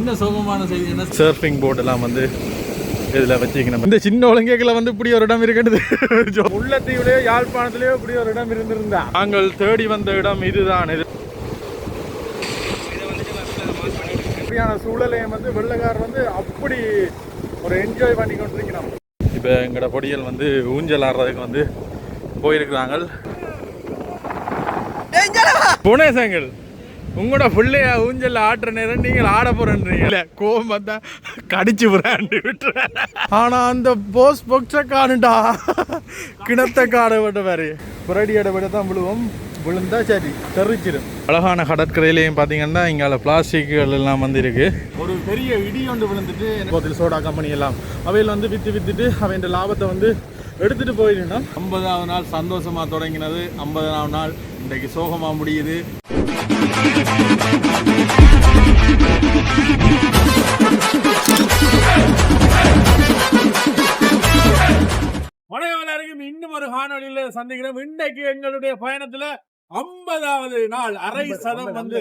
என்ன சோகமான செய்தி? என்ன சர்ஃபிங் போர்ட் எல்லாம் வந்து இதில் வச்சுக்கணும் இந்த சின்ன ஒழுங்கைகளை வந்து இப்படி ஒரு இடம் இருக்குது உள்ளத்தீவுலயோ யாழ்ப்பாணத்திலேயோ இப்படி ஒரு இடம் இருந்திருந்தா. நாங்கள் தேடி வந்த இடம் இதுதான். இது இப்படியான சூழலையும் வந்து வெள்ளக்காரர் வந்து அப்படி ஒரு என்ஜாய் பண்ணி கொண்டிருக்கிறோம் இப்போ எங்களோட பொடியல் வந்து ஊஞ்சல் ஆடுறதுக்கு வந்து போயிருக்கிறாங்க. புனேசங்கள். உங்களோட பிள்ளைய ஊஞ்சல் ஆட்டுற நேரம் நீங்கள் ஆட போறேன்றீங்க. கோவம் வந்தா கடிச்சு விடாண்டு விட்டுற ஆனா அந்த போஸ் பொக்ஸ காணுடா கிணத்த காட விட்ட வேறு புரடியோட விட தான் விழுவோம். விழுந்தா சரி தெரிச்சிடும் அழகான கடற்கரையிலையும் பார்த்தீங்கன்னா இங்கால பிளாஸ்டிக்குகள் எல்லாம் வந்து இருக்கு ஒரு பெரிய இடி ஒன்று விழுந்துட்டு எனக்கு சோடா கம்பெனி எல்லாம். அவையில் வந்து வித்து வித்துட்டு அவையின் லாபத்தை வந்து எடுத்துட்டு போயிடணும் ஐம்பதாவது நாள் சந்தோஷமா தொடங்கினது. ஐம்பதாவது நாள் இன்றைக்கு சோகமா முடியுது. இன்னும் ஒரு காணொலியில சந்திக்கிறோம். இன்றைக்கு எங்களுடைய பயணத்துல ஐம்பதாவது நாள் அரை சதம் வந்து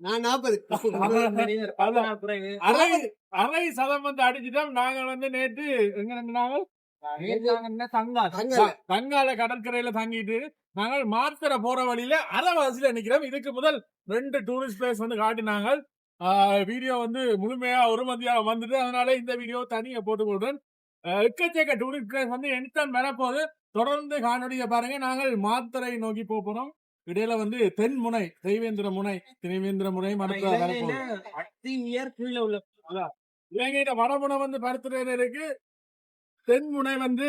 அரை அரை சதம் வந்து அடிச்சிட்டோம் நாங்க வந்து நேற்று எங்க நின்றாங்க தங்கல. கடற்கரையில தங்கிட்டு நாங்கள் மாத்திரை போற வழியில அரைவாசியில நிக்கிறோம். இதுக்கு முதல் ரெண்டு டூரிஸ்ட் பிளேஸ் வந்து காட்டினாங்க. வீடியோ வந்து முழுமையா ஒரு மதியம் வந்துட்டு அதனால இந்த வீடியோ தனியா போட்டு போடுறேன் ஆஹ் எக்கச்சக்க டூரிஸ்ட் பிளேஸ் வந்து எனித்தான் வரப்போகுது. தொடர்ந்து காணொலியை பாருங்க. நாங்கள் மாத்திரை நோக்கி போறோம் இடையில வந்து தென்முனை தெய்வேந்திர முனை திரிவேந்திர முனை மருத்துவ இலங்கையில வடமுனை வந்து பருத்துறையில இருக்கு. தென்முனை வந்து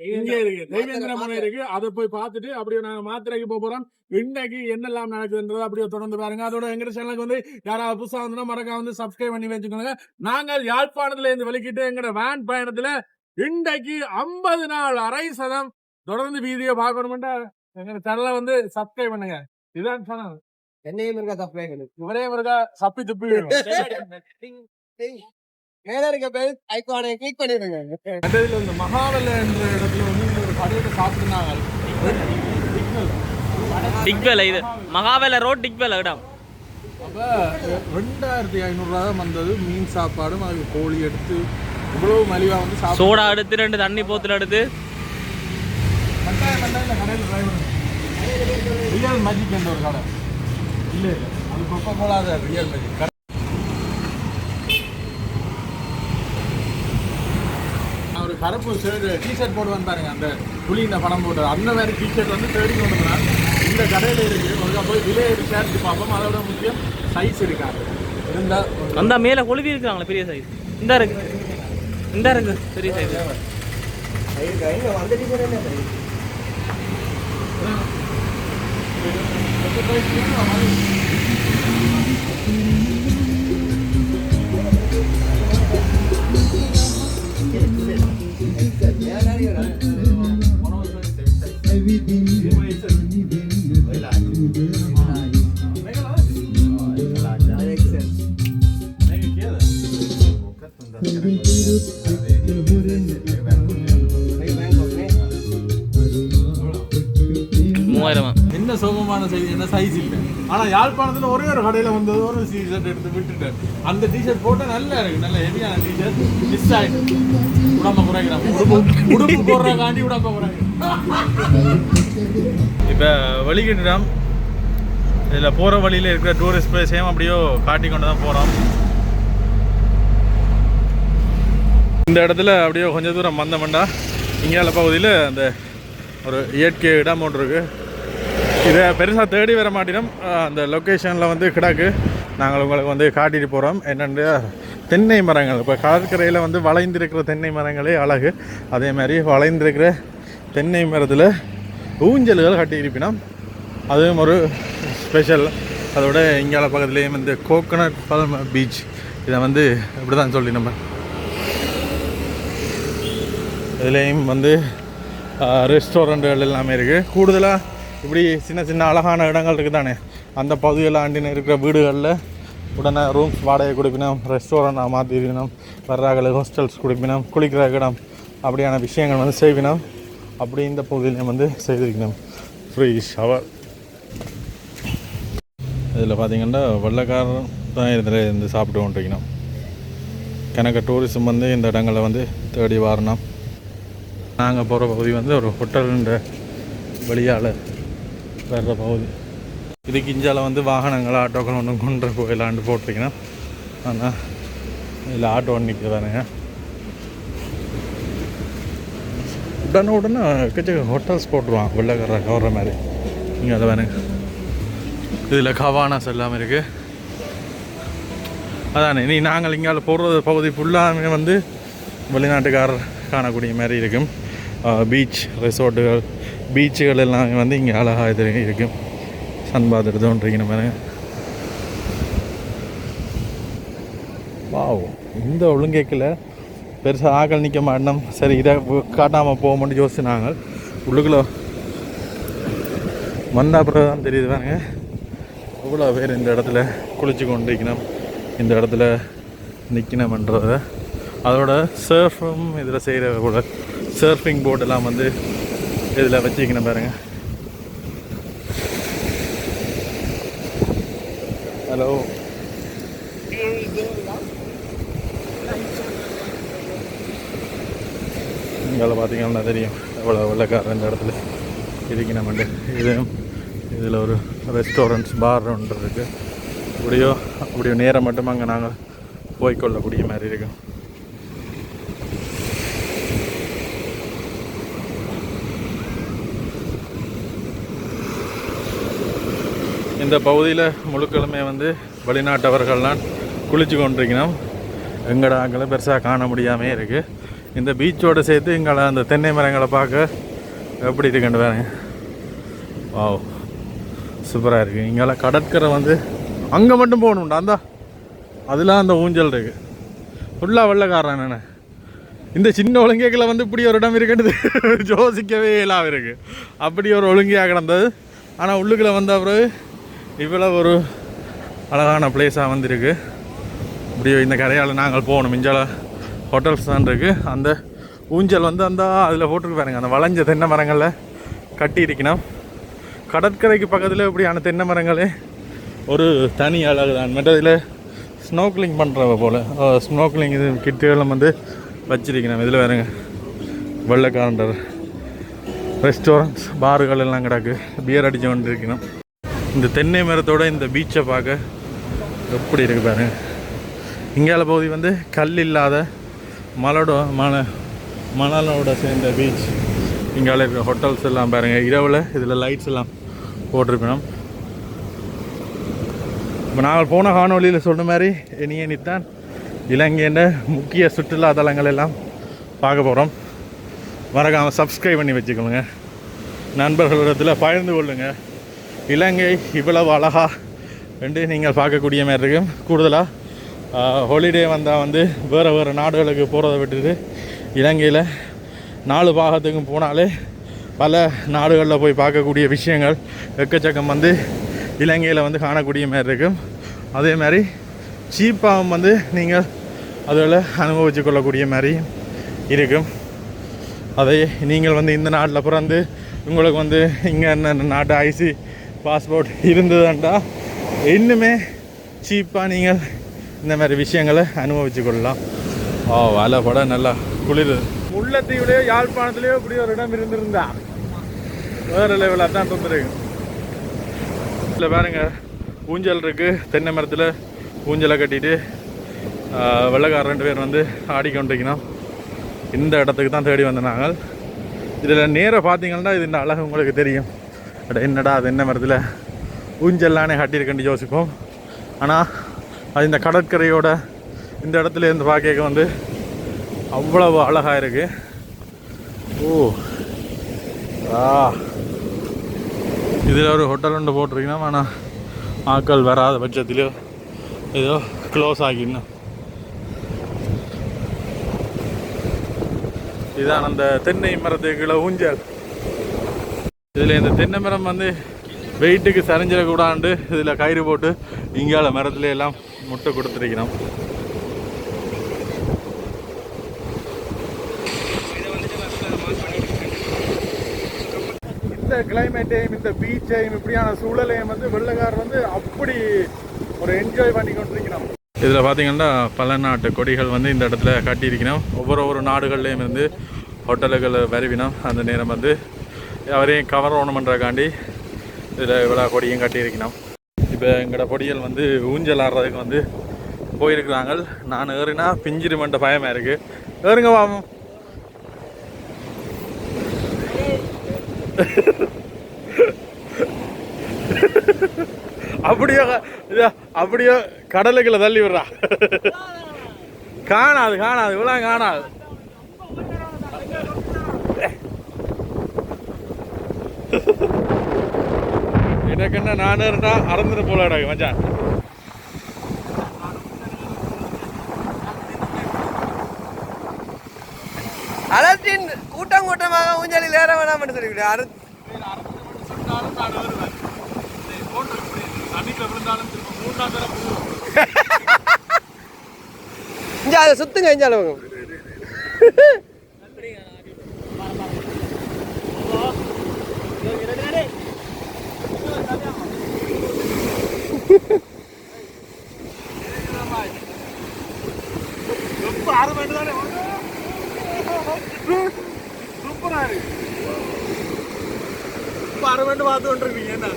இங்க இருக்கு. தெய்வேந்திர முனை இருக்கு. அதை போய் பார்த்துட்டு அப்படியே நாங்க மாத்திரைக்கு போக போறோம். இன்னைக்கு என்னெல்லாம் நடக்குதுன்றதை அப்படியே தொடர்ந்து பாருங்க. அதோட எங்க சேனலுக்கு வந்து யாராவது புதுசா வந்து மறக்காம வந்து சப்ஸ்கிரைப் பண்ணி வச்சுக்கோங்க. நாங்கள் யாழ்ப்பாணத்துல இருந்து வெளிக்கிட்டு எங்கட வேன் பயணத்துல இன்றைக்கு ஐம்பது நாள் அரை சதம் தொடர்ந்து வீடியோ பார்க்கணும்னா எங்க சேனலை வந்து சப்ஸ்கிரைப் பண்ணுங்க. இதுதான் சேனல் என்னையும் இருக்கா சப்ளை இவரே இருக்கா சப்பி துப்பி மேல இருக்க பெல் ஐகானை கிளிக் பண்ணிடுங்க. அந்த இதுல இந்த மகாவல என்ற இடத்துல வந்து ஒரு கடையில சாப்பிட்டுனாங்க டிக்வேல இது. மகாவேல ரோட் டிக்வேல இடம் அப்ப ரெண்டாயிரத்தி ஐநூறுரூவா தான் வந்தது. மீன் சாப்பாடும் அதுக்கு கோழி எடுத்து இவ்வளவு மலிவா வந்து சாப்பிட்டு சோடா எடுத்து ரெண்டு தண்ணி போத்துல எடுத்து ரியல் மேஜிக் என்ற ஒரு கடை. இல்லை இல்லை. அது கொக்கோ கோலா ரியல் மேஜிக் நான் ஒரு கருப்பு ஷர்ட் டிஷர்ட் போடுவேன் பாருங்க அந்த புலியின் படம் போட்டு அந்த மாதிரி டிஷர்ட் வந்து தேடி கொண்டு போனால் இந்த கடையில் இருக்கு. கொஞ்சம் போய் விலை ஷர்ட் பார்ப்போம். அதோட முக்கியம் சைஸ் இருக்காது இருந்தா அந்த மேல கொழுவி இருக்கிறாங்களே பெரிய சைஸ் இந்த இருக்கு. இந்த இருக்கு பெரிய சைஸ் வந்துட்டு கூட மூவாயிரமா என்ன சோகமான செய்தி என்ன சைஸ் இல்லை. ஆனா யாழ்ப்பாணத்துல ஒரே ஒரு கடையில வந்தது ஒரு டிஷர்ட் எடுத்து விட்டுட்டேன் அந்த டிஷர்ட் போட்டா நல்லா இருக்கு நல்ல ஹெவியான டிஷர்ட் மிஸ் ஆயிட்டு. உடம்ப குறைக்கிறான். உடுப்பு உடுப்பு போடுறக்காண்டி உடம்ப குறைக்கிறேன். இப்போ வெளிக்கிட்டுலாம் இதில் போகிற வழியில் இருக்கிற டூரிஸ்ட் பிளேஸையும் அப்படியோ காட்டி கொண்டு தான் போகிறோம் இந்த இடத்துல அப்படியே கொஞ்சம் தூரம் வந்தோம்டா. இங்கால பகுதியில் அந்த ஒரு இயற்கை இடம் ஒன்று இருக்குது இதை பெருசாக தேடி வர மாட்டினோம். அந்த லொக்கேஷனில் வந்து கிடக்கு. நாங்கள் உங்களுக்கு வந்து காட்டிட்டு போகிறோம் என்னென்று தென்னை மரங்கள். இப்போ கடற்கரையில் வந்து வளைந்திருக்கிற தென்னை மரங்களே அழகு. அதே மாதிரி வளைந்திருக்கிற தென்னை மரத்தில் ஊஞ்சல்கள் கட்டி இருப்பினோம். அதுவும் ஒரு ஸ்பெஷல் அதோட இங்கால பக்கத்துலேயும் இந்த கோகனட் பல்ம பீச் இதை வந்து இப்படி தான் சொல்லி நம்ம இதுலேயும் வந்து ரெஸ்டாரண்ட்டுகள் எல்லாமே இருக்குது கூடுதலாக இப்படி சின்ன சின்ன அழகான இடங்கள் இருக்குது தானே அந்த பகுதியில் ஆண்டின இருக்கிற வீடுகளில் உடனே ரூம்ஸ் வாடகை கொடுப்பினோம் ரெஸ்டாரண்ட் மாற்றினோம் வர்றாங்களுக்கு ஹோஸ்டல்ஸ் கொடுப்பினோம் குளிக்கிற இடம் அப்படியான விஷயங்கள் வந்து செய்வினோம். அப்படி இந்த பகுதியிலையும் வந்து செய்திருக்கணும் ஃப்ரீ ஷவர் இதில் பார்த்தீங்கன்னா வெள்ளைக்காரன் தான் இதில் இருந்து சாப்பிட்டு கொண்டிருக்கணும் கணக்க டூரிசம் வந்து இந்த இடங்களை வந்து தேடி வரணும். நாங்கள் போகிற பகுதி வந்து ஒரு ஹோட்டலுன்ற வழியால் வர்ற பகுதி இதுக்கு இஞ்சால வந்து வாகனங்கள் ஆட்டோக்கள் ஒன்றும் கொண்டு போயிடலான்ட்டு போட்டிருக்கீங்கன்னா ஆனால் இதில் ஆட்டோ ஒன்று நிற்கிறானுங்க உடனே உடனே எக்கச்சக்க ஹோட்டல்ஸ் போட்டுருவான் வெள்ளக்கார கவர்ற மாதிரி. இங்கே அதை வேணுங்க இதில் கவானாஸ் எல்லாமே இருக்குது அதானே நீ நாங்கள் இங்கே போடுறது பகுதி ஃபுல்லாமே வந்து வெளிநாட்டுக்காரர் காணக்கூடிய மாதிரி இருக்கும். பீச் ரெசார்ட்டுகள் பீச்சுகள் எல்லாமே வந்து இங்கே அழகாக இது இருக்கும் சன் பாத்துட்டு நம்ம வாவ் இந்த ஒழுங்கேக்கில் பெருசாக ஆக்கள் நிற்க மாட்டோம். சரி இதை காட்டாமல் போகும்போது யோசிச்சு நாங்கள் உள்ளுக்குள்ள வந்த அப்புறம் தான் தெரியுது பாருங்க. எவ்வளோ பேர் இந்த இடத்துல குளிச்சு கொண்டிருக்கணும். இந்த இடத்துல நிற்கணுமன்றத அதோட சர்ஃபும் இதில் செய்கிற கூட சர்ஃபிங் போர்டெல்லாம் வந்து இதில் வச்சுக்கணும் பாருங்க. ஹலோ இங்கே பார்த்தீங்கன்னா தெரியும். எவ்வளோ வெள்ளக்காரர் இந்த இடத்துல இருக்கணுமெண்டு இது இதில் ஒரு ரெஸ்டாரண்ட்ஸ் பார் ஒன்று இருக்குது அப்படியோ அப்படியோ நேரம் மட்டும் அங்கே நாங்கள் போய்க்கொள்ளக்கூடிய மாதிரி இருக்கும். இந்த பகுதியில் முழுக்களுமே வந்து வெளிநாட்டவர்கள்லாம் குளிச்சு கொண்டிருக்கணும். எங்கட அங்கே பெருசாக காண முடியாமே இருக்குது இந்த பீச்சோடு சேர்த்து எங்களை அந்த தென்னை மரங்களை பார்க்க எப்படி இருக்குன்னு பாருங்க. ஓ சூப்பராக இருக்குது இங்கெல்லாம் கடற்கரை வந்து அங்கே மட்டும் போகணும்டா அந்த அதெல்லாம் அந்த ஊஞ்சல் இருக்குது ஃபுல்லாக வெள்ளக்காரன் என்ன இந்த சின்ன ஒழுங்கைகளை வந்து இப்படி ஒரு இடம் இருக்குன்றது யோசிக்கவே இல்லாமல் இருக்குது அப்படி ஒரு ஒழுங்கையாக கிடந்தது. ஆனால் உள்ளுக்குள்ளே வந்த பிறகு இவ்வளோ ஒரு அழகான பிளேஸாக வந்திருக்கு. இப்படியோ இந்த கரையால் நாங்கள் போகணும். இஞ்சால ஹோட்டல்ஸ் தான் இருக்குது அந்த ஊஞ்சல் வந்து அந்த அதில் போட்டிருக்கு பாருங்க. அந்த வளைஞ்ச தென்னை மரங்களில் கட்டி இருக்கணும் கடற்கரைக்கு பக்கத்தில் இப்படியான தென்னை மரங்களே ஒரு தனி அழகு தான். மற்றதில் ஸ்னோக்லிங் பண்ணுறவ போல். ஸ்னோக்லிங் இது கிட்டுகளும் வந்து வச்சிருக்கணும் இதில் வேறுங்க வெள்ளைக்காரண்டர் ரெஸ்டாரண்ட்ஸ் பார்கள் எல்லாம் கிடக்கு. பியர் அடித்து கொண்டு இருக்கணும் இந்த தென்னை மரத்தோட இந்த பீச்சை பார்க்க எப்படி இருக்கு பாருங்க. இங்கால பகுதி வந்து கல் இல்லாத மலோட மண மணலோட சேர்ந்த பீச் இங்கால இருக்கிற ஹோட்டல்ஸ் எல்லாம் பாருங்கள் இரவில் இதில் லைட்ஸ் எல்லாம் போட்டிருக்கணும். இப்போ நாங்கள் போன காணொலியில் சொன்ன மாதிரி இனிய நித்தான் இலங்கையின் முக்கிய சுற்றுலா தலங்கள் எல்லாம் பார்க்க போகிறோம் மறக்காமல் சப்ஸ்கிரைப் பண்ணி வச்சுக்கோங்க. நண்பர்களிடத்தில் பகிர்ந்து கொள்ளுங்கள் இலங்கை இவ்வளவு அழகா என்று நீங்கள் பார்க்கக்கூடிய மாதிரி இருக்கும் கூடுதலாக ஹாலிடே வந்தால் வந்து வேறு வேறு நாடுகளுக்கு போகிறத விட்டுட்டு இலங்கையில் நாலு பாகத்துக்கும் போனாலே பல நாடுகளில் போய் பார்க்கக்கூடிய விஷயங்கள் எக்கச்சக்கம் வந்து இலங்கையில் வந்து காணக்கூடிய மாதிரி இருக்கும் அதே மாதிரி சீப்பாகவும் வந்து நீங்கள் அதில் அனுபவிச்சு கொள்ளக்கூடிய மாதிரி இருக்கும் அதை நீங்கள் வந்து இந்த நாட்டில் பிறந்து உங்களுக்கு வந்து இங்கே என்ன நாட்டு ஐசி பாஸ்போர்ட் இருந்ததுண்டா இன்னுமே சீப்பாக நீங்கள் இந்த மாதிரி விஷயங்களை அனுபவிச்சு கொள்ளலாம் ஓ வலை பட நல்லா குளிர் முல்லைத்தீவுலையோ யாழ்ப்பாணத்துலேயோ இப்படி ஒரு இடம் இருந்திருந்தா வேறு லெவலாக தான் இருந்திருக்கு இல்லை பாருங்க ஊஞ்சல் இருக்குது தென்னை மரத்தில் ஊஞ்சலை கட்டிட்டு ஆஹ், ரெண்டு பேர் வந்து ஆடிக்கொண்டிருக்கணும். இந்த இடத்துக்கு தான் தேடி வந்த நாங்கள். இதில் நேராக பார்த்தீங்கன்னா இது இந்த அழகு உங்களுக்கு தெரியும். அட என்னடா அது என்ன மரத்தில் ஊஞ்சல்லானே கட்டியிருக்கேன்னு யோசிப்போம் ஆனால் அது இந்த கடற்கரையோட இந்த இடத்துல இருந்து பார்க்க வந்து அவ்வளவு அழகாக இருக்குது ஓ ஆ. இதில் ஒரு ஹோட்டல் ஒன்று போட்டிருக்கீங்கன்னா ஆனால் ஆக்கள் வராத பட்சத்திலோ ஏதோ க்ளோஸ் ஆகிடணும் இதான் அந்த தென்னை மரத்துக்குள்ள ஊஞ்சல். இதில் இந்த தென்னை மரம் வந்து வெயிட்டுக்கு சரிஞ்சிடக்கூடாண்டு இதில் கயிறு போட்டு இங்கால மரத்துல எல்லாம் முட்டை கொடுத்துருக்கணும் இந்த கிளைமேட்டையும் இந்த பீச்சையும் இப்படியான சூழலையும் வந்து வெள்ளக்காரர் வந்து அப்படி ஒரு என்ஜாய் பண்ணி கொண்டிருக்கணும் இதில் பார்த்தீங்கன்னா பல நாட்டு கொடிகள் வந்து இந்த இடத்துல கட்டியிருக்கணும் ஒவ்வொரு ஒவ்வொரு நாடுகள்லேயும் இருந்து ஹோட்டல்கள் வருவினோம். அந்த நேரம் வந்து அவரையும் கவர் பண்ணுறக்காண்டி இதில் இவ்வளோ கொடியும் கட்டியிருக்கணும். இப்போ எங்களோட பொடிகள் வந்து ஊஞ்சல் ஆடுறதுக்கு வந்து போயிருக்கிறாங்க. நான் ஏறினா பிஞ்சிருமெண்ட பயமாக இருக்குது ஏறுங்க வாமம் அப்படியே இதோ அப்படியே கடலுக்குள்ள தள்ளி விடுறா. காணாது காணாது இவ்வளோ காணாது. எனக்கு என்ன நான் இருந்தா அறந்துட்டு போல எனக்கு மச்சான். அலத்தின் கூட்டம் கூட்டமாக ஊஞ்சலில் ஏற வேணாம் சொல்லிவிடு. அறு இங்க அதை சுத்துங்க இங்க அளவுங்க அறுபண்டு பார்த்து கொண்டிருக்கீங்க என்ன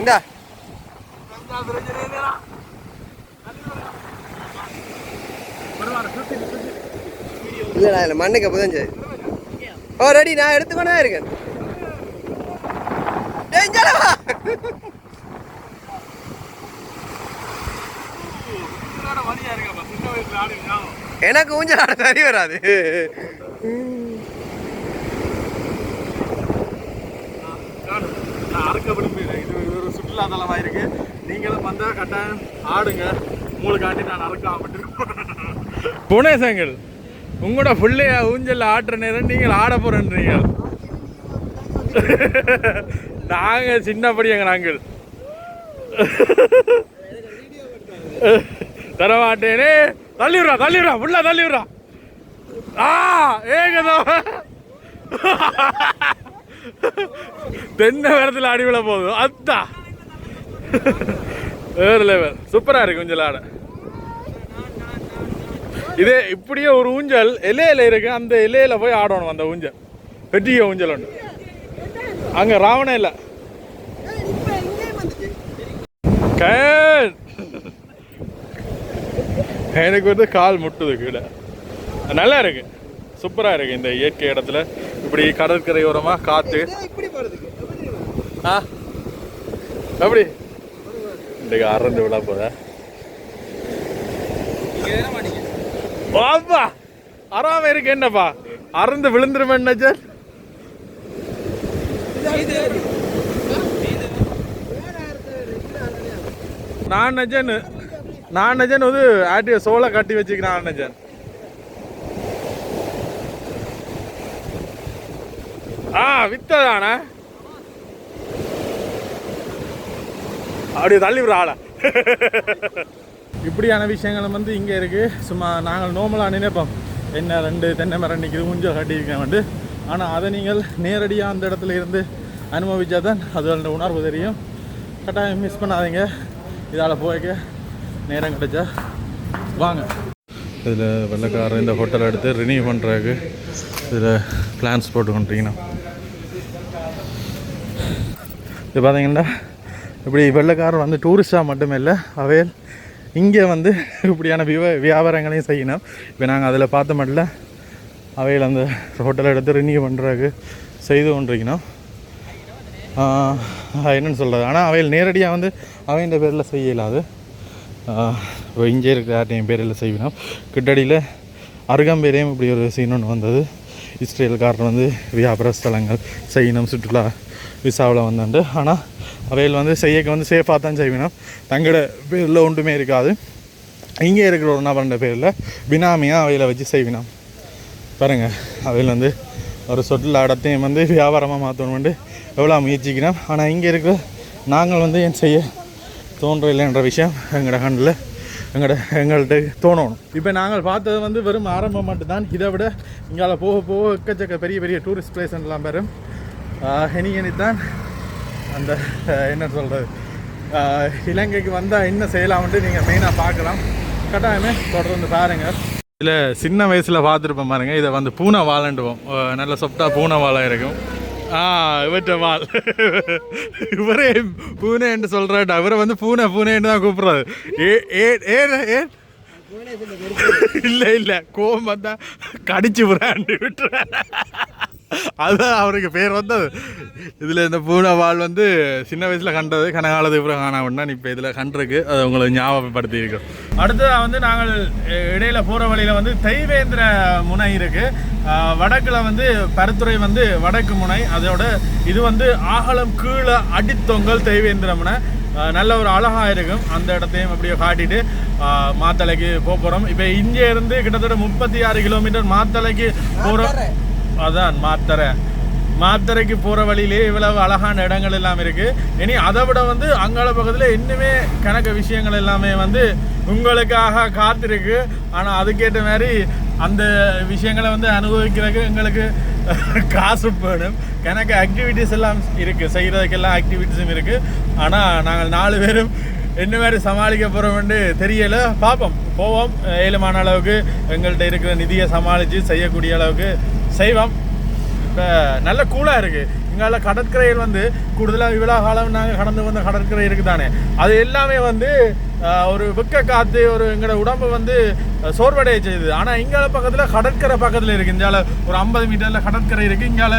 இந்தா இல்லைண்ணா இல்லை மண்ணுக்கு அப்போ தான் சரி. ஓ ரெடி நான் எடுத்துக்கொண்டே இருக்கேன். டேய், எனக்கு ஊஞ்சல் ஆட சரி வராது. நான் அறுக்க விரும்புகிறேன் இது ஒரு சுற்றுலாத்தலமாக இருக்குது இருக்கு. நீங்களும் வந்தால் கட்டாயம் ஆடுங்க. உங்களுக்காண்டி நான் அறுக்காமட்டு புனேசங்கள் உங்களோட பிள்ளைய ஊஞ்சல் ஆட்டுற நேரம் நீங்கள் ஆட போறன்றீங்க. நாங்கள் சின்னப்படியாங்க நாங்கள். தரமாட்டேனே. தள்ளி தள்ளிடுறா ஃபுல்லாக தள்ளிடுறா. ஆ ஏகதோ தென்னை மரத்தில் அடி போகுது. அத்தா. வேறு லெவல் சூப்பராக இருக்கு ஊஞ்சல் ஆட. இதே இப்படியே ஒரு ஊஞ்சல் இலையில இருக்கு. அந்த இலையில போய் ஆடணும் அந்த ஊஞ்சல். பெட்டிய ஊஞ்சல் ஒன்று அங்க ராவண இல்ல. எனக்கு வந்து கால் முட்டுது கீழே. நல்லா இருக்கு. சூப்பராக இருக்கு இந்த இயற்கை இடத்துல. இப்படி கடற்கரையோரமாக காற்று ஆ? எப்படி? இன்றைக்கு அறந்து விழா போதா? வாப்பா. அறாம இருக்கு என்னப்பா? அறந்து விழுந்துருமே நினைச்சேன் நான் நஜன் நான் நஜன் வந்து ஆட்டிய சோளை கட்டி வச்சுக்கிறான் நஜன் ஆ வித்ததானே? அப்படியே தள்ளி விடுற ஆளை. இப்படியான விஷயங்களும் வந்து இங்கே இருக்குது சும்மா நாங்கள் நார்மலாக நினைப்போம். என்ன ரெண்டு தென்னை மரம் நிற்கிது ஊஞ்சல் கட்டியிருக்கேன் வந்து. ஆனால் அதை நீங்கள் நேரடியாக அந்த இடத்துல இருந்து அனுபவிச்சா தான் அதோட உணர்வு தெரியும். கட்டாயம் மிஸ் பண்ணாதீங்க. இதால் போய்க்க நேரம் கிடைச்சா வாங்க. இதில் வெள்ளைக்காரர் இந்த ஹோட்டல் எடுத்து ரினியூ பண்ணுறதுக்கு இதில் பிளான்ஸ் போட்டு கொண்டிருக்கீங்கன்னா இது பார்த்தீங்கன்னா இப்படி வெள்ளக்காரர் வந்து டூரிஸ்டாக மட்டுமே இல்லை அவையல் இங்கே வந்து இப்படியான விவ வியாபாரங்களையும் செய்யணும். இப்போ நாங்கள் அதில் பார்த்த மட்டும் அவையில் அந்த ஹோட்டலை எடுத்து ரினியூ பண்ணுறதுக்கு செய்து கொண்டிருக்கணும் என்னன்னு சொல்கிறது ஆனால் அவையில் நேரடியாக வந்து அவையின் பேரில் செய்ய இயலாது இப்போ இங்கே இருக்கிற யார்ட்டையும் பேரில் செய்யணும். கிட்டடியில் அருகம்பேரையும் இப்படி ஒரு சீன் ஒன்று வந்தது. இஸ்ரேல்காரர் வந்து வியாபார ஸ்தலங்கள் செய்யணும் சுற்றுலா விசாவில் வந்தாண்டு. ஆனால் அவையில் வந்து செய்யக்க வந்து சேஃபாக தான் செய்வினோம் தங்களோட பேரில் ஒன்றுமே இருக்காது. இங்கே இருக்கிற ஒரு நபருடைய பேரில் பினாமியாக அவையில் வச்சு செய்வினோம் பாருங்க அவையில் வந்து ஒரு சொட்டில் இடத்தையும் வந்து வியாபாரமாக மாற்றணும் எவ்வளோ முயற்சிக்கிறோம். ஆனால் இங்கே இருக்கிற நாங்கள் வந்து என் செய்ய தோன்றலைன்ற விஷயம் எங்களோட ஹண்டில் எங்களோட எங்கள்கிட்ட தோணணும். இப்போ நாங்கள் பார்த்தது வந்து வெறும் ஆரம்பம் மட்டும்தான். இதை விட இங்கால போக போக எக்கச்சக்க பெரிய பெரிய டூரிஸ்ட் பிளேஸ் எல்லாம் பெறும் இனி தான் அந்த என்ன சொல்கிறது இலங்கைக்கு வந்தால் என்ன செய்யலாம்ன்ட்டு நீங்கள் மெயினாக பார்க்கலாம். கட்டாயமே தொடர்ந்து பாருங்கள் இதில் சின்ன வயசில் பார்த்துருப்போம் பாருங்க. இதை வந்து பூனை வாழண்டுவோம் நல்ல சொப்டா பூனை வாழை இருக்கும். ஆ இவற்ற வால் இவரே பூனைன்னு சொல்கிறாட்டா இவரை வந்து பூனை பூனைன்னு தான் கூப்பிட்றாரு. ஏ ஏ ஏ ஏ? இல்லை இல்லை. கோவம் வந்தா கடிச்சு விடாண்டு விட்டுறேன் அதுதான் அவருக்கு பேர் வந்தது. இதில் இந்த பூனை வால் வந்து சின்ன வயசில் கண்டது கனகாலத்து அப்புறம் காணாமன்னா இப்போ இதில் கண்டிருக்கு. அது உங்களை ஞாபகப்படுத்தி இருக்கோம் அடுத்ததாக வந்து நாங்கள் இடையில் போகிற வழியில் வந்து தெய்வேந்திர முனை இருக்குது வடக்கில் வந்து பருத்துறை வந்து வடக்கு முனை. அதோட இது வந்து ஆகலம் கீழே அடித்தொங்கல் தெய்வேந்திர முனை. நல்ல ஒரு அழகா இருக்கும். அந்த இடத்தையும் அப்படியே காட்டிட்டு மாத்தலைக்கு மாத்தளைக்கு போக போகிறோம் இப்போ இங்கே இருந்து கிட்டத்தட்ட முப்பத்தி ஆறு கிலோமீட்டர் மாத்தலைக்கு போகிறோம் அதான் மாத்தரை. மாத்தரைக்கு போகிற வழியிலே இவ்வளவு அழகான இடங்கள் எல்லாம் இருக்குது இனி அதை விட வந்து அங்காள பக்கத்தில் இன்னுமே கணக்கு விஷயங்கள் எல்லாமே வந்து உங்களுக்காக காத்திருக்கு. ஆனால் அதுக்கேற்ற மாதிரி அந்த விஷயங்களை வந்து அனுபவிக்கிறதுக்கு எங்களுக்கு காசு வேணும். கணக்கு ஆக்டிவிட்டீஸ் எல்லாம் இருக்குது செய்கிறதுக்கெல்லாம் ஆக்டிவிட்டீஸும் இருக்குது ஆனால் நாங்கள் நாலு பேரும் என்ன மாதிரி சமாளிக்க போகிறோம்னு தெரியலை. பார்ப்போம் போவோம். ஏழுமான அளவுக்கு எங்கள்கிட்ட இருக்கிற நிதியை சமாளித்து செய்யக்கூடிய அளவுக்கு செய்வோம். இப்போ நல்ல கூலாக இருக்குது இங்கால கடற்கரையில் வந்து கூடுதலாக இவ்வளோ காலம் நாங்கள் கடந்து வந்த கடற்கரை இருக்குது தானே அது எல்லாமே வந்து ஒரு வெக்க காற்று ஒரு எங்களோட உடம்பை வந்து சோர்வடைய செய்யுது. ஆனால் இங்கால பக்கத்தில் கடற்கரை பக்கத்தில் இருக்குது இங்கால ஒரு ஐம்பது மீட்டரில் கடற்கரை இருக்குது இங்கால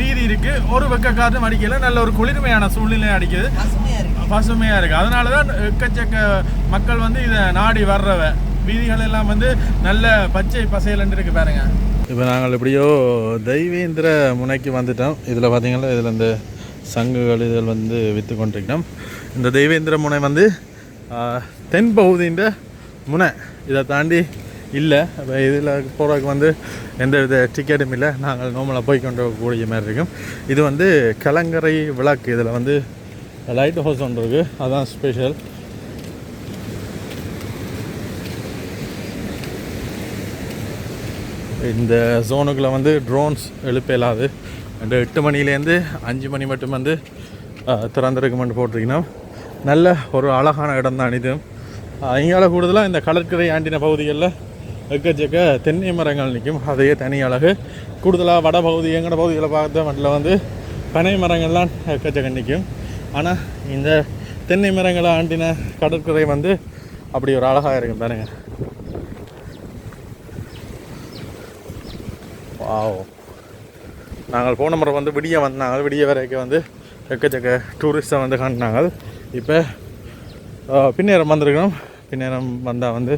வீதி இருக்குது ஒரு வெக்க காற்றும் அடிக்கல நல்ல ஒரு குளிர்மையான சூழ்நிலை அடிக்குது. பசுமையாக இருக்குது அதனால தான் எக்கச்சக்க மக்கள் வந்து இதை நாடி வர்றவ. வீதிகள் எல்லாம் வந்து நல்ல பச்சை பசையலன்னு இருக்கு பாருங்க. இப்போ நாங்கள் எப்படியோ தெய்வேந்திர முனைக்கு வந்துட்டோம். இதில் பார்த்தீங்கன்னா இதில் இந்த சங்குகள் இதில் வந்து விற்று கொண்டிருக்கோம் இந்த தெய்வேந்திர முனை வந்து தென் பகுதியின் முனை. இதை தாண்டி இல்லை. இதில் போகிறதுக்கு வந்து எந்த வித டிக்கெட்டும் இல்லை. நாங்கள் நோமலாக போய் கொண்டு கூடிய மாதிரி இருக்கும். இது வந்து கலங்கரை விளக்கு. இதில் வந்து லைட் ஹவுஸ் ஒன்று இருக்குது அதான் ஸ்பெஷல் இந்த ஜோனுக்குள்ளே வந்து ட்ரோன்ஸ் எழுப்ப இயலாது. அந்த எட்டு மணிலேருந்து அஞ்சு மணி மட்டும் வந்து அஹ், திறந்திருக்குமென்று போட்டிருக்கணும். நல்ல ஒரு அழகான இடம் தான் இது. இங்கால கூடுதலாக இந்த கடற்கரை ஆண்டின பகுதிகளில் எக்கச்சக்க தென்னை மரங்கள் நிற்கும். அதையே தனி அழகு. கூடுதலாக வட பகுதி எங்கட பகுதிகளை பார்த்த மட்டும் வந்து பனை மரங்கள்லாம் எக்கச்சக்க நிற்கும். ஆனால் இந்த தென்னை மரங்களை ஆண்டின கடற்கரை வந்து அப்படி ஒரு அழகாக இருக்கும் பாருங்கள் வாவ். நாங்கள் போன முறை வந்து விடிய வந்தாங்க. விடிய வரைக்கும் வந்து எக்கச்சக்க டூரிஸ்ட்டை வந்து காட்டினாங்க இப்போ பின்னேரம் வந்திருக்கோம் பின்னேரம் வந்தால் வந்து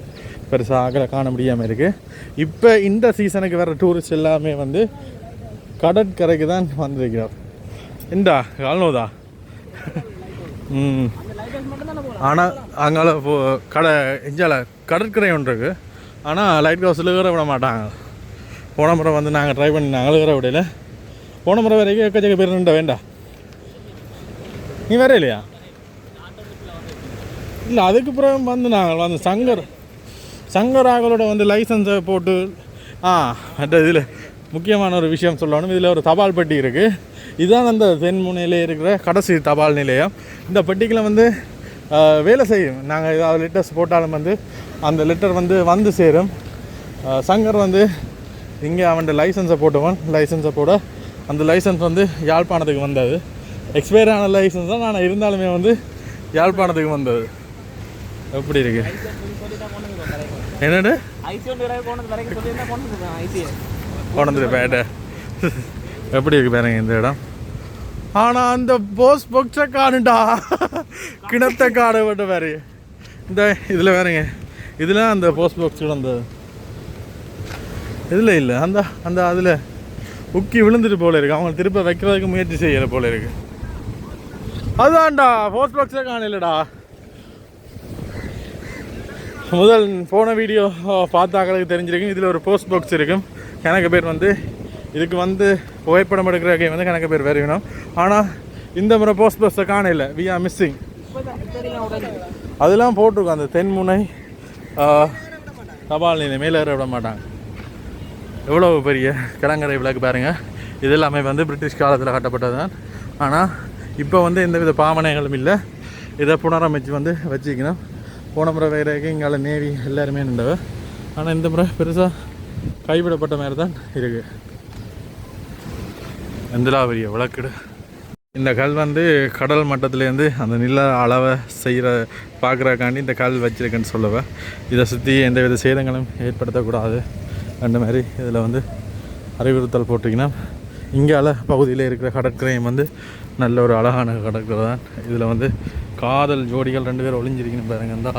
பெருசாக ஆகலை காண முடியாமல் இருக்குது இப்போ இந்த சீசனுக்கு வர டூரிஸ்ட் எல்லாமே வந்து கடற்கரைக்கு தான் வந்திருக்கிறார் இந்தா கால்நோதா? ம். ஆனால் அங்கால போ கடை இஞ்சால கடற்கரை ஒன்று இருக்குது ஆனால் லைட் ஹவுஸில் ஏற விட மாட்டாங்க. போன முறை வந்து நாங்கள் ட்ரை பண்ணி நாங்கள் ஏற விடல போன முறை வரைக்கும் எக்கச்சக்க பேர் நின்ற வேண்டாம் நீ வேற இல்லையா? இல்லை அதுக்கு பிறகு வந்து நாங்கள் வந்து சங்கர் சங்கர் ஆகளோட வந்து லைசன்ஸை போட்டு ஆ மற்ற இதில் முக்கியமான ஒரு விஷயம் சொல்லணும். இதில் ஒரு தபால் பெட்டி இருக்குது இதுதான் அந்த தென்முனையிலே இருக்கிற கடைசி தபால் நிலையம். இந்த பெட்டிக்கில் வந்து வேலை செய்யும். நாங்கள் ஏதாவது லெட்டர்ஸ் போட்டாலும் வந்து அந்த லெட்டர் வந்து வந்து சேரும். சங்கர் வந்து இங்கே அவன் லைசன்ஸை போட்டவன் லைசன்ஸை போட. அந்த லைசன்ஸ் வந்து யாழ்ப்பாணத்துக்கு வந்தது. எக்ஸ்பயர் ஆன லைசன்ஸ் தான் நான் இருந்தாலுமே வந்து யாழ்ப்பாணத்துக்கு வந்தது. எப்படி இருக்கு? என்னடு ஐசி கொண்டு பேட்டை. எப்படி இருக்கு பாருங்க இந்த இடம். ஆனால் அந்த போஸ் பொக்ஸை காணுண்டா கிணத்த காடு விட்டு பாரு. இந்த இதில் வேறுங்க இதில் அந்த போஸ்ட் பாக்ஸ் அந்த இதில் இல்லை. அந்த அந்த அதில் உக்கி விழுந்துட்டு போல இருக்கு. அவங்க திருப்ப வைக்கிறதுக்கு முயற்சி செய்யற போல இருக்கு. அதான்டா போஸ்ட் பாக்ஸே காணலடா. முதல் போன வீடியோ பார்த்தாக்களுக்கு தெரிஞ்சிருக்கும். இதில் ஒரு போஸ்ட் பாக்ஸ் இருக்கும். கணக்கு பேர் வந்து இதுக்கு வந்து புகைப்படம் எடுக்கிற எடுக்கிறதுக்கு வந்து கணக்கு பேர் வேறு வேணும். ஆனால் இந்த முறை போஸ்ட் பாக்ஸை காணல. வி ஆர் மிஸ்ஸிங் அதெல்லாம் போட்டிருக்கோம். அந்த தென்முனை தபால் நிலை மேலே ஏற விட மாட்டாங்க. எவ்வளோ பெரிய கிடங்கரை விளக்கு பாருங்கள் இது எல்லாமே வந்து பிரிட்டிஷ் காலத்தில் கட்டப்பட்டது தான் ஆனால் இப்போ வந்து எந்தவித பாமனைகளும் இல்லை. இதை புனரமைச்சு வந்து வச்சுக்கணும். போன முறை வேறு இங்கால நேவி எல்லாருமே நின்றவ ஆனால் இந்த முறை பெருசாக கைவிடப்பட்ட மாதிரி தான் இருக்குது எந்தலா பெரிய விளக்குடு. இந்த கல் வந்து கடல் மட்டத்துலேருந்து அந்த நில அளவை செய்கிற பார்க்குறக்காண்டி இந்த கல் வச்சுருக்குன்னு சொல்லுவேன் இதை சுற்றி எந்தவித சேதங்களும் ஏற்படுத்தக்கூடாது. அந்த மாதிரி இதில் வந்து அறிவுறுத்தல் போட்டிங்கன்னா இங்கால பகுதியில் இருக்கிற கடற்கரையும் வந்து நல்ல ஒரு அழகான கடற்கரை தான். இதில் வந்து காதல் ஜோடிகள் ரெண்டு பேரும் ஒளிஞ்சிருக்கணும் பாருங்க இந்த.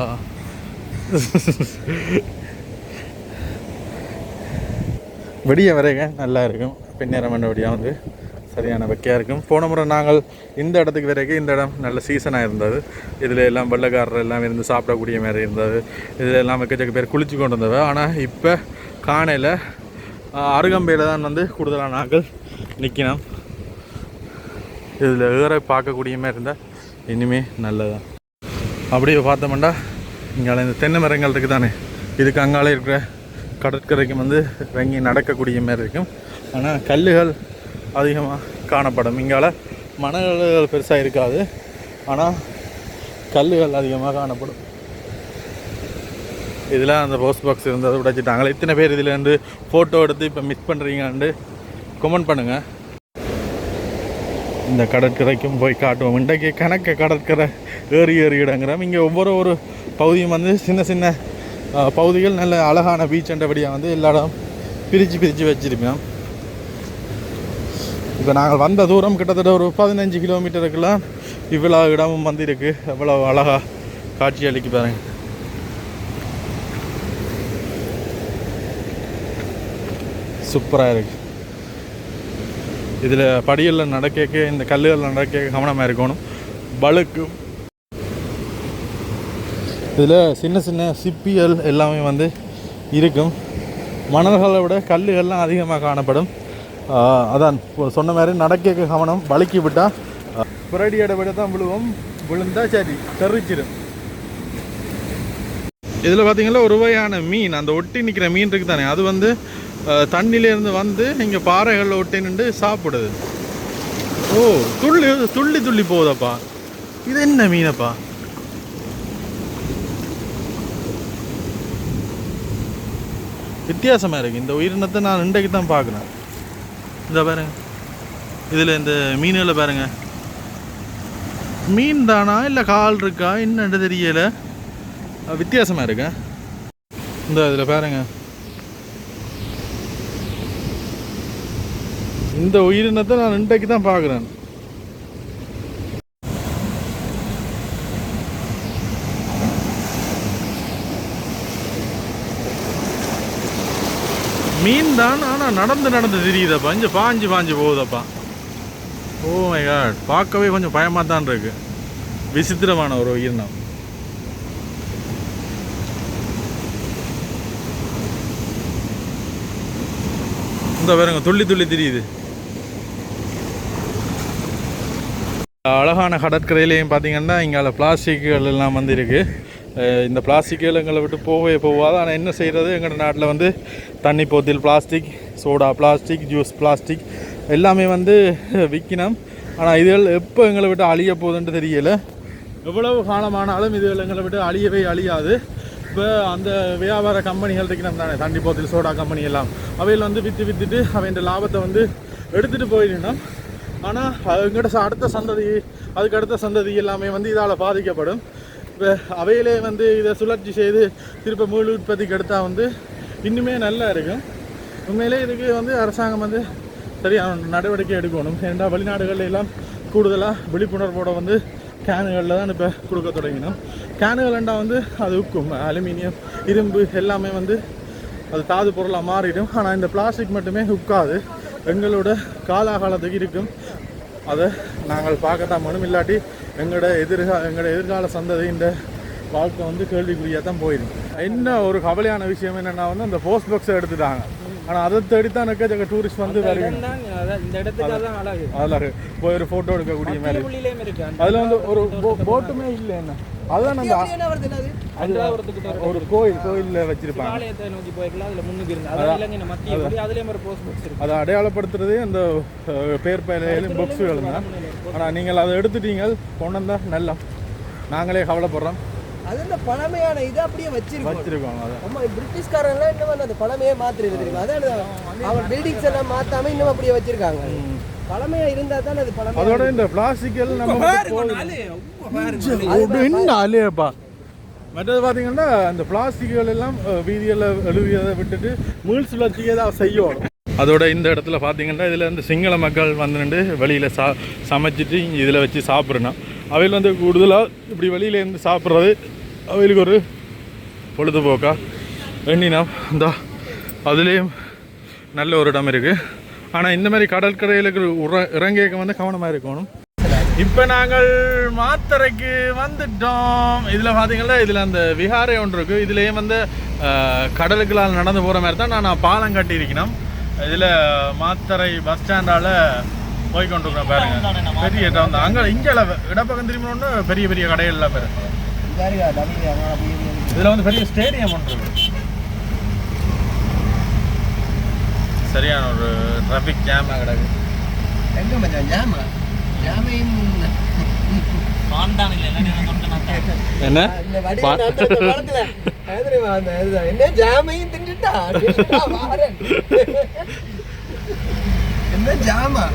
வெடிய வரைக நல்லா இருக்கும். பின்னேரம் வெடியாக வந்து சரியான வெக்கையாக இருக்கும். போன முறை நாங்கள் இந்த இடத்துக்கு வரைக்கும் இந்த இடம் நல்ல சீசனாக இருந்தது. இதில் எல்லாம் வெள்ளக்காரர் எல்லாம் இருந்து சாப்பிடக்கூடிய மாதிரி இருந்தது. இதில் எல்லாம் எக்கச்சக்க பேர் குளிச்சு கொண்டு வந்தவ. ஆனால் இப்போ காணையில் அருகம்பையில் தான் வந்து கூடுதலான நாங்கள் நிற்கணும் இதில் ஏற பார்க்கக்கூடிய மாதிரி இருந்தால் இனிமே நல்லதான் அப்படியே பார்த்தோம்னா இங்கே இந்த தென்னை மரங்கள் இருக்குது தானே இதுக்கு அங்காலே இருக்கிற கடற்கரைக்கு வந்து இறங்கி நடக்கக்கூடிய மாதிரி இருக்கும். ஆனால் கல்லுகள் அதிகமாக காணப்படும். இங்கால மணல்கள் பெருசாக இருக்காது. ஆனால் கல்லுகள் அதிகமாக காணப்படும். இதில் அந்த போஸ்ட் பாக்ஸ் இருந்ததை உடைச்சிட்டாங்களே. இத்தனை பேர் இதில் இருந்து ஃபோட்டோ எடுத்து இப்போ மிஸ் பண்ணுறீங்கன்ட்டு கமெண்ட் பண்ணுங்கள் இந்த கடற்கரைக்கும் போய் காட்டுவோம். இன்றைக்கு கணக்க கடற்கரை ஏறி ஏறி இடங்கிறோம். இங்கே ஒவ்வொரு ஒரு பகுதியும் வந்து சின்ன சின்ன பகுதிகள் நல்ல அழகான பீச் என்றபடியாக வந்து எல்லா இடம் பிரித்து பிரித்து வச்சுருக்கோம். இப்போ நாங்கள் வந்த தூரம் கிட்டத்தட்ட ஒரு பதினஞ்சு கிலோமீட்டருக்குலாம் இவ்வளோ இடமும் வந்திருக்கு. எவ்வளோ அழகாக காட்சி அளிக்கு பாருங்கள் சூப்பராக இருக்குது இதில் படிகளில் நடக்க இந்த கல்லுகளில் நடக்க கவனமாக இருக்கணும். பழுக்கு இதில் சின்ன சின்ன சிப்பிகள் எல்லாமே வந்து இருக்கும். மணல்களை விட கல்லுகள்லாம் அதிகமாக காணப்படும். அதான் சொன்ன மாதிரி நடக்க கவனம் வழுக்கி விட்டால் புரடியோட விட தான் விழுவோம். விழுந்தா சரி தெரிச்சிடும் இதில் பார்த்தீங்கன்னா ஒரு வகையான மீன் அந்த ஒட்டி நிற்கிற மீன் இருக்குது தானே அது வந்து தண்ணியிலேருந்து வந்து இங்கே பாறைகளில் ஒட்டி நின்று சாப்பிடுது. ஓ துள்ளி துள்ளி துள்ளி போகுதப்பா. இது என்ன மீனப்பா? வித்தியாசமாக இருக்குது இந்த உயிரினத்தை நான் இன்றைக்கு தான் பார்க்குறேன். இந்த பாருங்க. இதில் இந்த மீன்களை பாருங்க. மீன் தானா இல்லை கால் இருக்கா? என்னென்று தெரியலை. வித்தியாசமாக இருக்கேன் இந்த இதில் பாருங்க. இந்த உயிரினத்தை நான் இன்றைக்கு தான் பார்க்குறேன். மீன் தான் ஆனால் நடந்து நடந்து தெரியுதப்பா. இங்கே பாஞ்சு பாஞ்சு போகுதப்பா. ஓ மை காட் பார்க்கவே கொஞ்சம் பயமாக தான் இருக்கு. விசித்திரமான ஒரு உயிரினம். இந்த பாருங்க துள்ளி துள்ளி தெரியுது. அழகான கடற்கரையிலையும் பார்த்தீங்கன்னா இங்கே பிளாஸ்டிக்குகள் எல்லாம் வந்து இருக்குது இந்த பிளாஸ்டிக்குகள் எங்களை விட்டு போகவே போகாது. ஆனால் என்ன செய்கிறது எங்கள் நாட்டில் வந்து தண்ணி போத்தில் plastic soda plastic juice plastic எல்லாமே வந்து விற்கினோம் ஆனால் இதுகள் எப்போ எங்களை விட்டு அழிய போகுதுன்னு தெரியலை. எவ்வளவு காலமானாலும் இதுகள் எங்களை விட்டு அழியவே அழியாது. இப்போ அந்த வியாபார கம்பெனிகள் இருக்கணும் தானே. தண்ணி போத்தில் சோடா கம்பெனி எல்லாம். அவையில் வந்து விற்று விற்றுட்டு அவையின் லாபத்தை வந்து எடுத்துகிட்டு போயிடணும். ஆனால் எங்கிட்ட ச- அடுத்த சந்ததி அதுக்கு அடுத்த சந்ததி எல்லாமே வந்து இதால் பாதிக்கப்படும். இப்போ அவையிலே வந்து இதை சுழற்சி செய்து திருப்ப மீள் உற்பத்திக்கு எடுத்தால் வந்து இன்னுமே நல்லா இருக்கும். உண்மையிலே இதுக்கு வந்து அரசாங்கம் வந்து சரியான நடவடிக்கை எடுக்கணும். ஏன்னா வெளிநாடுகளில் எல்லாம் கூடுதலாக விழிப்புணர்வோட வந்து கேனுகளில் தான் இப்போ கொடுக்க தொடங்கினோம். கேனுகள்ண்டா வந்து அது உக்கும். அலுமினியம் இரும்பு எல்லாமே வந்து அது தாது பொருளாக மாறிடும். ஆனால் இந்த பிளாஸ்டிக் மட்டுமே உக்காது. எங்களோட காலாகாலத்துக்கு இருக்கும். அதை நாங்கள் பார்க்கத்தான் மனும் இல்லாட்டி எங்களோட எதிர்கா எங்களோட எதிர்கால சந்ததியின் வாழ்க்கை வந்து கேள்விக்குறியாக தான் போயிடும் என்ன ஒரு கவலையான விஷயம் என்னென்னா வந்து அந்த போஸ்ட் பாக்ஸை எடுத்துட்டாங்க. ஆனால் அதை தேடி தான் எனக்கு டூரிஸ்ட் வந்து இந்த இந்த அழகு போய் ஒரு ஃபோட்டோ எடுக்கக்கூடிய மாதிரி. அதில் வந்து ஒரு போட்டுமே இல்லை என்ன? அதுதான் அந்த ஒரு கோயில் கோயிலில் வச்சிருப்பாங்க. ஆலயத்தை நோக்கி போயிருக்கலாம் அதுல முன்னுக்கு அதான். இலங்கை மத்திய போஸ்ட் பாக்ஸ் அதை அடையாளப்படுத்துறதே அந்த பேர் பயிலும் புக்ஸுகள் தான். ஆனால் நீங்கள் அதை எடுத்துட்டீங்க கொண்டு வந்தா நல்லா. நாங்களே கவலைப்படுறோம். அது இந்த பழமையான இதை அப்படியே வச்சிருக்கோம். வச்சிருக்கோம் அதை ஆமா பிரிட்டிஷ்காரன்லாம் இன்னும் அந்த பழமையே மாத்திருக்கு தெரியுமா அதான் அவன் பில்டிங்ஸ் எல்லாம் மாத்தாம இன்னும் அப்படியே வச்சிருக்காங்க. பழமையா இருந்தா தான் அது பழமை அதோட இந்த பிளாஸ்டிக்கல் நம்ம மற்றது பார்த்தீங்கன்னா அந்த பிளாஸ்டிக்குகள் எல்லாம் வீதியில் எழுவியதை விட்டுட்டு மீள் சுழற்சியை தான் செய்யணும் அதோட இந்த இடத்துல பார்த்தீங்கன்னா இதில் இந்த சிங்கள மக்கள் வந்துட்டு வெளியில் சா சமைச்சிட்டு இதில் வச்சு சாப்பிட்றணும் அவையில் வந்து கூடுதலாக இப்படி வெளியில இருந்து சாப்பிட்றது அவைகளுக்கு ஒரு பொழுதுபோக்கா எண்ணினா இந்த அதுலேயும் நல்ல ஒரு இடம் இருக்குது ஆனால் இந்த மாதிரி கடற்கரையில் உர இறங்கியக்க வந்து கவனமாக இருக்கணும் இப்போ நாங்கள் மாத்தரைக்கு வந்துட்டோம் இதில் பார்த்தீங்கன்னா இதில் அந்த விஹாரை ஒன்று இருக்குது இதுலேயே வந்து அஹ், கடலுக்குள்ளால் நடந்து போகிற மாதிரி தான் நான் பாலம் கட்டியிருக்கணும் இதில் மாத்தரை பஸ் ஸ்டாண்டால் போய் கொண்டிருக்கிறோம் பாருங்க பெரிய இடம் தான் அங்கே இங்கே இடப்பக்கம் திரும்பினோன்னு பெரிய பெரிய கடைகள்லாம் பேர் இதில் வந்து பெரிய ஸ்டேடியம் ஒன்று இருக்கு. சரியான ஒரு டிராஃபிக் ஜாம் கிடக்கு. எங்க மச்சான் ஜாமா ஜாமையும் என்ன ஜாமையும் தின்னுட்டா. என்ன ஜாமா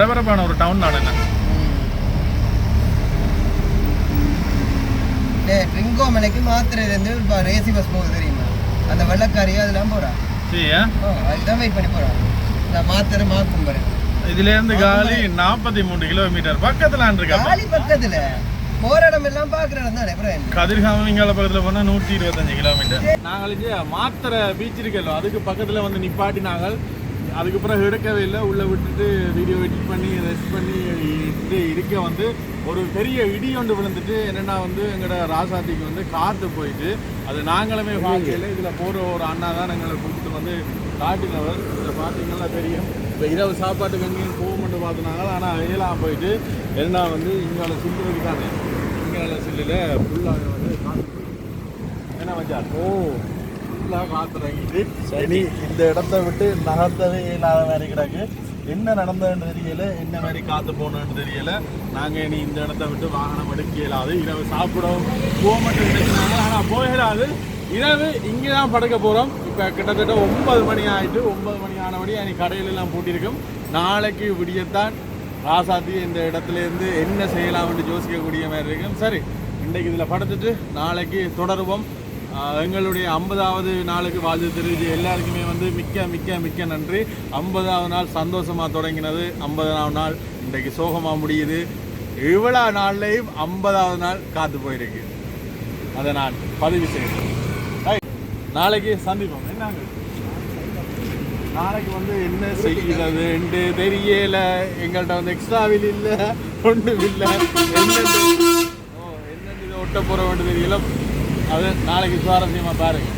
பரபரப்பான ஒரு டவுன் நான் என்ன? ட்ரிங்கோ மலைக்கு மாத்திரையிலேருந்து இப்போ ரேசி பஸ் போகுது தெரியுமா? அந்த வெள்ளக்காரி அதெல்லாம் போறா. சரியா அதுதான் வெயிட் பண்ணி போறா. இந்த மாத்திரை மாக்கும் பாரு. இதுலேருந்து காலி நாற்பத்தி மூணு கிலோமீட்டர் பக்கத்தில் இருக்கா? காலி பக்கத்துல. போற இடம் எல்லாம் பாக்குற இடம் தானே? கதிர்காமங்கால பக்கத்தில் போனால் நூற்றி இருபத்தஞ்சு கிலோமீட்டர் நாங்கள் இங்கே மாத்திரை பீச் இருக்கല്ലോ அதுக்கு பக்கத்தில் வந்து நிப்பாட்டி நாங்கள் அதுக்கு பிறகு எடுக்கவே இல்லை. உள்ளே விட்டுட்டு வீடியோ எடிட் பண்ணி ரெஸ்ட் பண்ணி இட்டு இருக்க வந்து ஒரு பெரிய இடி ஒன்று விழுந்துட்டு என்னென்னா வந்து எங்களோட ராசாத்திக்கு வந்து காற்று போயிட்டு அது நாங்களுமே பார்க்கல இதில் போகிற ஒரு அண்ணா தான் எங்களை கூப்பிட்டு வந்து காட்டினவர். இதை பார்த்தீங்கன்னா தெரியும். இப்போ இரவு சாப்பாட்டுக்கு எங்கேயும் போக மட்டும் பார்த்துனாங்க ஆனால் இயலாம் போயிட்டு என்ன வந்து இங்கே சில்லு இருக்காங்க இங்கே சில்லில் ஃபுல்லாக வந்து காற்று என்ன மச்சான்? ஓ. ஃபுல்லாக காத்துறங்கிட்டு சரி. இந்த இடத்த விட்டு நகர்த்தவே இல்லாத மாதிரி கிடக்கு. என்ன நடந்ததுன்னு தெரியல என்ன மாதிரி காத்து போனோன்னு தெரியல. நாங்கள் இனி இந்த இடத்த விட்டு வாகனம் எடுக்க இயலாது. இரவு சாப்பிடவும் போக கிடைக்கிறாங்க ஆனால் போயிடாது இரவு இங்கே தான் படுக்க போகிறோம் இப்போ கிட்டத்தட்ட ஒன்பது மணி ஆயிட்டு ஒன்பது மணி ஆனபடி அன்னைக்கு கடையில எல்லாம் பூட்டியிருக்கும். நாளைக்கு விடியத்தான் ராசாத்தி இந்த இடத்துல இருந்து என்ன செய்யலாம்னு யோசிக்கக்கூடிய மாதிரி இருக்கும். சரி இன்றைக்கு இதில் படுத்துட்டு நாளைக்கு தொடருவோம். எங்களுடைய ஐம்பதாவது நாளுக்கு வாழ்த்து தெரிவித்து எல்லாருக்குமே வந்து மிக்க மிக்க மிக்க நன்றி. ஐம்பதாவது நாள் சந்தோஷமாக தொடங்கினது. ஐம்பதாவது நாள் இன்றைக்கு சோகமாக முடியுது. இவ்வளோ நாள்லையும் ஐம்பதாவது நாள் காத்து போயிருக்கு. அதை நான் பதிவு செய்கிறேன். நாளைக்கு சந்திப்போம். என்னங்க? நாளைக்கு வந்து என்ன செய்கிறது என்று தெரியல. எங்கள்கிட்ட வந்து எக்ஸ்ட்ராவில் இல்லை. ஒன்றும் இல்லை. என்னென்று ஓ என்னென்று இதை ஒட்ட போகிற வேண்டியது தெரியல. அது நாளைக்கு சுவாரஸ்யமாக பாருங்க.